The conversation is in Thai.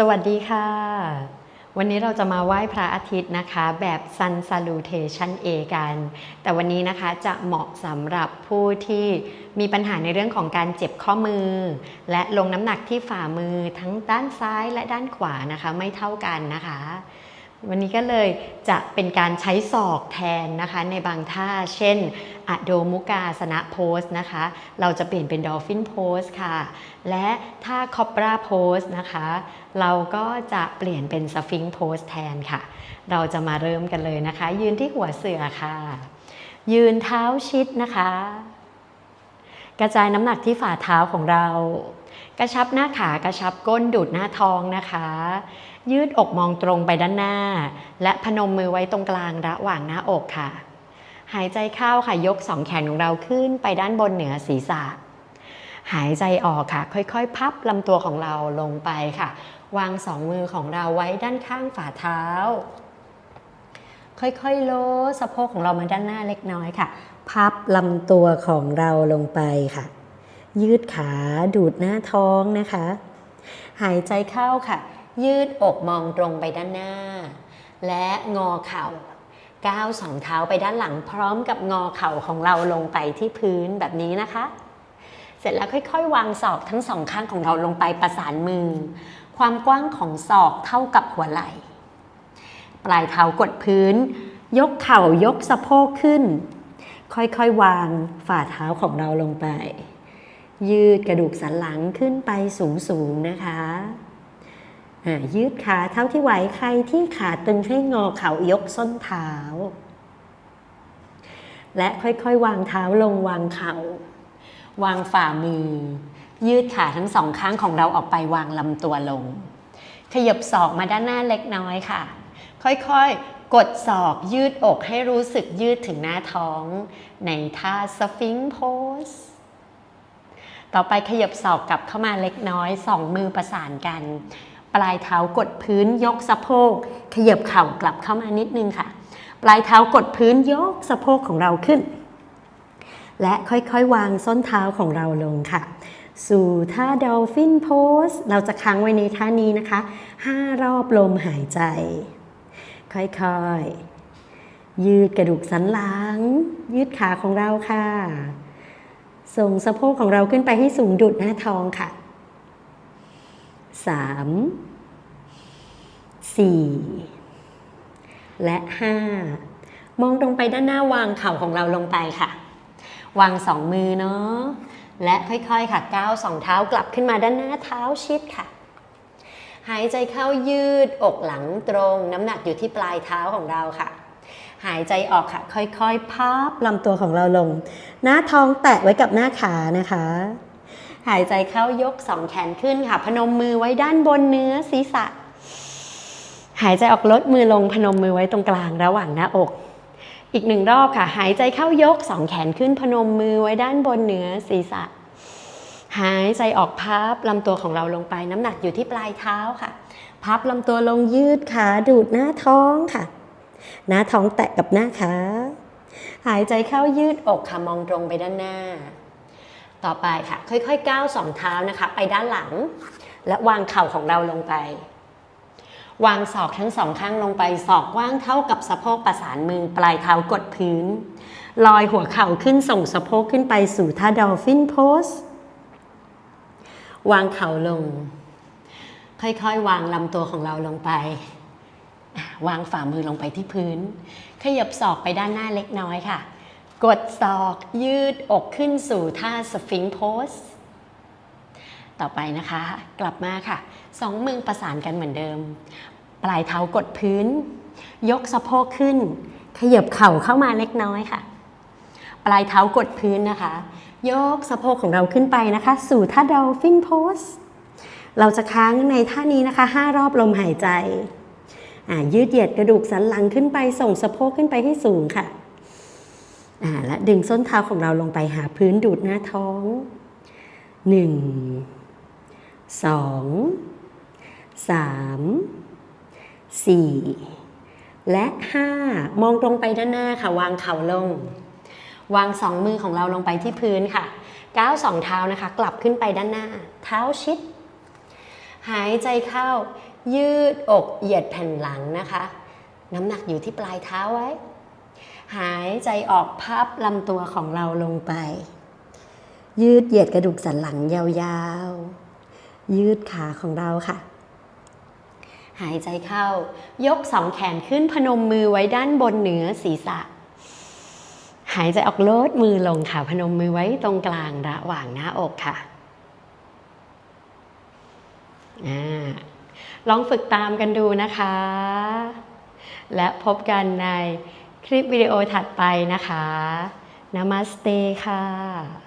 สวัสดีค่ะ วันนี้เราจะมาไหว้พระอาทิตย์นะคะ แบบ Sun Salutation A กัน แต่วันนี้นะคะจะเหมาะสำหรับผู้ที่มีปัญหาในเรื่องของการเจ็บข้อมือ และลงน้ำหนักที่ฝ่ามือทั้งด้านซ้ายและด้านขวานะคะ ไม่เท่ากันนะคะ วันนี้ก็เลยจะเป็นการใช้ศอกแทนนะคะในบางท่า เช่นอโดมุกาสนะโพสนะคะ เราจะเปลี่ยนเป็นดอลฟินโพสค่ะ และถ้าคอปราโพสนะคะ เราก็จะเปลี่ยนเป็นสฟิงโพสแทนค่ะ เราจะมาเริ่มกันเลยนะคะ ยืนที่หัวเสือค่ะ ยืนเท้าชิดนะคะ กระจายน้ำหนักที่ฝ่าเท้าของเรา กระชับหน้าขากระชับก้นดูดหน้าท้องนะคะ ยืดอกมองตรงไปด้านหน้า และพนมมือไว้ตรงกลางระหว่างหน้าอกค่ะ หายใจเข้าค่ะยกสองแขนของเราขึ้นไปด้านบนเหนือศีรษะ หายใจออกค่ะ ค่อยๆ พับลำตัวของเราลงไปค่ะ วางสองมือของเราไว้ด้านข้างฝ่าเท้า ค่อยๆโลสะโพกของเรามาด้านหน้าเล็กน้อยค่ะ พับลำตัวของเราลงไปค่ะ ยืดขาดูดหน้าท้องนะคะ หายใจเข้าค่ะ ยืดอกมองตรงไปด้านหน้า และงอเข่า ก้าวสองเท้าไปด้านหลังพร้อมกับงอเข่าของเราลงไปที่พื้นแบบนี้นะคะ เสร็จแล้วค่อยๆ วางศอกทั้งสองข้างของเราลงไปประสานมือ ความกว้างของศอกเท่ากับหัวไหล่ ปลายเท้ากดพื้น ยกเข่ายกสะโพกขึ้น ค่อยๆ วางฝ่าเท้าของเราลงไป ยืดกระดูกสันหลังขึ้นไปสูงๆนะคะ ยืดขาเท่าที่ไหวใครที่ขาตึงให้งอเข่ายกส้นเท้า และค่อยๆ วางเท้าลงวางเข่าวางฝ่ามือ ยืดขาทั้งสองข้างของเราออกไปวางลำตัวลง ขยับศอกมาด้านหน้าเล็กน้อยค่ะ ค่อยๆ กดศอกยืดอกให้รู้สึกยืดถึงหน้าท้อง ในท่าสฟิงโพสต่อไปขยับศอกกลับเข้ามาเล็กน้อยสองมือประสานกัน ปลายเท้ากดพื้นยกสะโพก ขยับเข่ากลับเข้ามานิดนึงค่ะ ปลายเท้ากดพื้นยกสะโพกของเราขึ้น และค่อยๆ วางส้นเท้าของเราลงค่ะ สู่ท่าดอลฟินโพสเราจะค้างไว้ในท่านี้นะคะ 5 รอบลมหายใจ ค่อยๆ ยืดกระดูกสันหลัง ยืดขาของเราค่ะ ส่งสะโพกของเราขึ้นไปให้สูงดุดหน้าท้องค่ะ 3 4และ5มองตรงไปด้านหน้าวางเข่าของเราลงไปค่ะ วางสองมือเนาะและค่อยๆค่ะก้าวสองเท้ากลับขึ้นมาด้านหน้าเท้าชิดค่ะ หายใจเข้ายืดอกหลังตรง น้ำหนักอยู่ที่ปลายเท้าของเราค่ะ หายใจออกค่ะ ค่อยๆพับลำตัวของเราลง หน้าท้องแตะไว้กับหน้าขานะคะ หายใจเข้ายกสองแขนขึ้นค่ะ พนมมือไว้ด้านบนเนื้อศีรษะ หายใจออกลดมือลงพนมมือไว้ตรงกลางระหว่างหน้าอก อีกหนึ่งรอบค่ะ หายใจเข้ายกสองแขนขึ้นพนมมือไว้ด้านบนเหนือศีรษะ หายใจออกพับลำตัวของเราลงไป น้ำหนักอยู่ที่ปลายเท้าค่ะ พับลำตัวลงยืดขาดูดหน้าท้องค่ะ หน้าท้องแตะกับหน้าขาหายใจเข้ายืดอกค่ะมองตรงไปด้านหน้า ต่อไปค่ะ ค่อยๆก้าวสองเท้านะคะ ไปด้านหลัง และวางเข่าของเราลงไป วางศอกทั้งสองข้างลงไป ศอกกว้างเท่ากับสะโพกประสานมือปลายเท้ากดพื้น ลอยหัวเข่าขึ้นส่งสะโพกขึ้นไปสู่ท่าดอลฟินโพสวางเข่าลง ค่อยๆ วางลำตัวของเราลงไป วางฝ่ามือลงไปที่พื้น ขยับศอกไปด้านหน้าเล็กน้อยค่ะ กดศอกยืดอกขึ้นสู่ท่าสฟิงโพสต่อไปนะคะ กลับมาค่ะ สองมือประสานกันเหมือนเดิม ปลายเท้ากดพื้น ยกสะโพกขึ้น ขยับเข่าเข้ามาเล็กน้อยค่ะ ปลายเท้ากดพื้นนะคะ ยกสะโพกของเราขึ้นไปนะคะ สู่ท่าดอลฟินโพสเราจะค้างในท่านี้นะคะ 5 รอบลมหายใจ ยืดเหยียดกระดูกสันหลังขึ้นไป ส่งสะโพกขึ้นไปให้สูงค่ะ และดึงส้นเท้าของเราลงไปหาพื้นดูดหน้าท้องหนึ่งสองสามสี่และห้ามองตรงไปด้านหน้าค่ะ วางเข่าลง วางสองมือของเราลงไปที่พื้นค่ะก้าวสองเท้านะคะ กลับขึ้นไปด้านหน้า เท้าชิด หายใจเข้า ยืดอกเหยียดแผ่นหลังนะคะ น้ำหนักอยู่ที่ปลายเท้าไว้ หายใจออกพับลำตัวของเราลงไป ยืดเหยียดกระดูกสันหลังยาวๆ ยืดขาของเราค่ะ หายใจเข้า ยกสองแขนขึ้นพนมมือไว้ด้านบนเหนือศีรษะ หายใจออกโลดมือลงค่ะ พนมมือไว้ตรงกลางระหว่างหน้าอกค่ะอลองฝึกตามกันดูนะคะ และพบกันใน คลิปวิดีโอถัดไปนะคะนามาสเตค่ะ